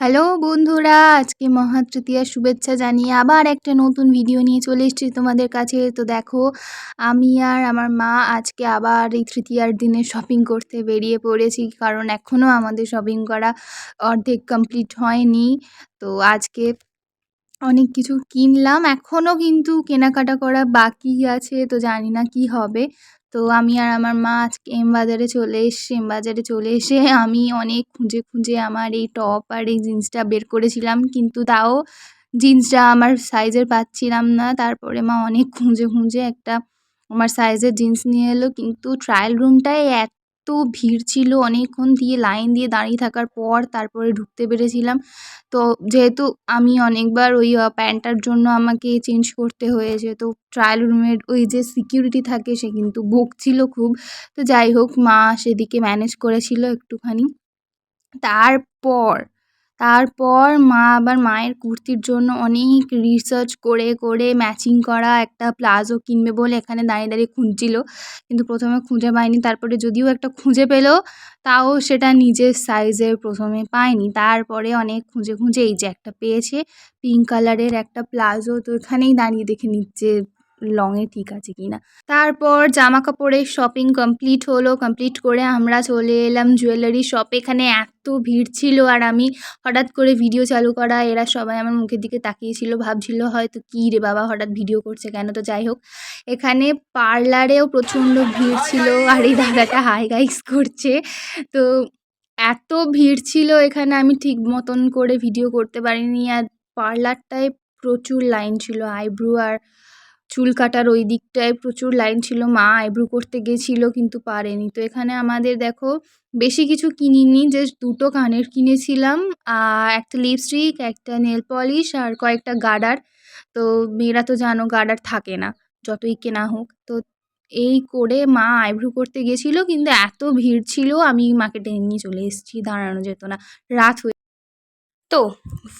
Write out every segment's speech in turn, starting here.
Hello বন্ধুরা, আজকে মহা তৃতীয়ার শুভেচ্ছা জানিয়ে আবার একটা নতুন ভিডিও নিয়ে চলে এসেছি তোমাদের কাছে। তো দেখো, আমি আর আমার মা আজকে আবার এই তৃতীয়ার দিনে শপিং করতে বেরিয়ে পড়েছি, কারণ এখনও আমাদের শপিং করা অর্ধেক কমপ্লিট হয়নি। তো আজকে অনেক কিছু কিনলাম এখনও কিন্তু কেনাকাটা করা বাকি আছে, তো জানি না কি হবে। তো আমি আর আমার মা আজকে এম বাজারে চলে এসছি এম বাজারে চলে এসে আমি অনেক খুঁজে খুঁজে আমার এই টপ আর এই জিন্সটা বের করেছিলাম। কিন্তু তাও জিন্সটা আমার সাইজের পাচ্ছিলাম না। তারপরে মা অনেক খুঁজে খুঁজে একটা আমার সাইজের জিন্স নিয়ে এলো। কিন্তু ট্রায়াল রুমটাই রুমটায় এত ভিড় ছিল অনেকক্ষণ দিয়ে লাইন দিয়ে দাঁড়িয়ে থাকার পর তারপরে ঢুকতে পেরেছিলাম। তো যেহেতু আমি অনেকবার ওই প্যান্টটার জন্য আমাকে চেঞ্জ করতে হয়েছে, তো ট্রায়াল রুমের ওই যে সিকিউরিটি থাকে সে কিন্তু বকছিল খুব। তো যাই হোক, মা সেদিকে ম্যানেজ করেছিল একটুখানি। তারপর তারপর মা আবার মায়ের কুর্তির জন্য অনেক রিসার্চ করে করে ম্যাচিং করা একটা প্লাজো কিনবে বলে এখানে দাঁড়িয়ে দাঁড়িয়ে খুঁজছিল। কিন্তু প্রথমে খুঁজে পায়নি। তারপরে যদিও একটা খুঁজে পেল, তাও সেটা নিজের সাইজের প্রথমে পায়নি। তারপরে অনেক খুঁজে খুঁজে এই যে একটা পেয়েছে পিঙ্ক কালারের একটা প্লাজো। তো এখানেই দাঁড়িয়ে দেখে নিচ্ছে লংয়ে ঠিক আছে কি না তারপর জামা কাপড়ের শপিং কমপ্লিট হলো কমপ্লিট করে আমরা চলে এলাম জুয়েলারি শপে এখানে এত ভিড় ছিল আর আমি হঠাৎ করে ভিডিও চালু করা, এরা সবাই আমার মুখের দিকে তাকিয়েছিল, ভাবছিল হয়তো কী রে বাবা, হঠাৎ ভিডিও করছে কেন? তো যাই হোক, এখানে পার্লারেও প্রচণ্ড ভিড় ছিল আর এই দাদাটা হাই গাইস করছে। তো এত ভিড় ছিল এখানে, আমি ঠিক মতন করে ভিডিও করতে পারিনি আর পার্লারটায় প্রচুর লাইন ছিল আইব্রু আর চুল কাটার ওই দিকটায় প্রচুর লাইন ছিল, মা আইব্রু করতে গেছিল কিন্তু পারেনি। তো এখানে আমাদের দেখো বেশি কিছু কিনিনি জাস্ট দুটো কানের কিনেছিলাম একটা লিপস্টিক একটা নেল পলিশ আর কয়েকটা গার্ডার তো মেয়েরা তো জানো গার্ডার থাকে না, যতই কেনা হোক। তো এই করে মা আইব্রু করতে গেছিল কিন্তু এত ভিড় ছিল, আমি মাকে টেনে নিয়ে চলে এসেছি, দাঁড়ানো যেত না, রাত হয়ে তো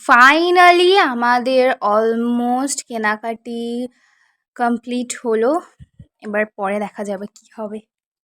ফাইনালি আমাদের অলমোস্ট কেনাকাটি কমপ্লিট হলো। এবার পরে দেখা যাবে কি হবে।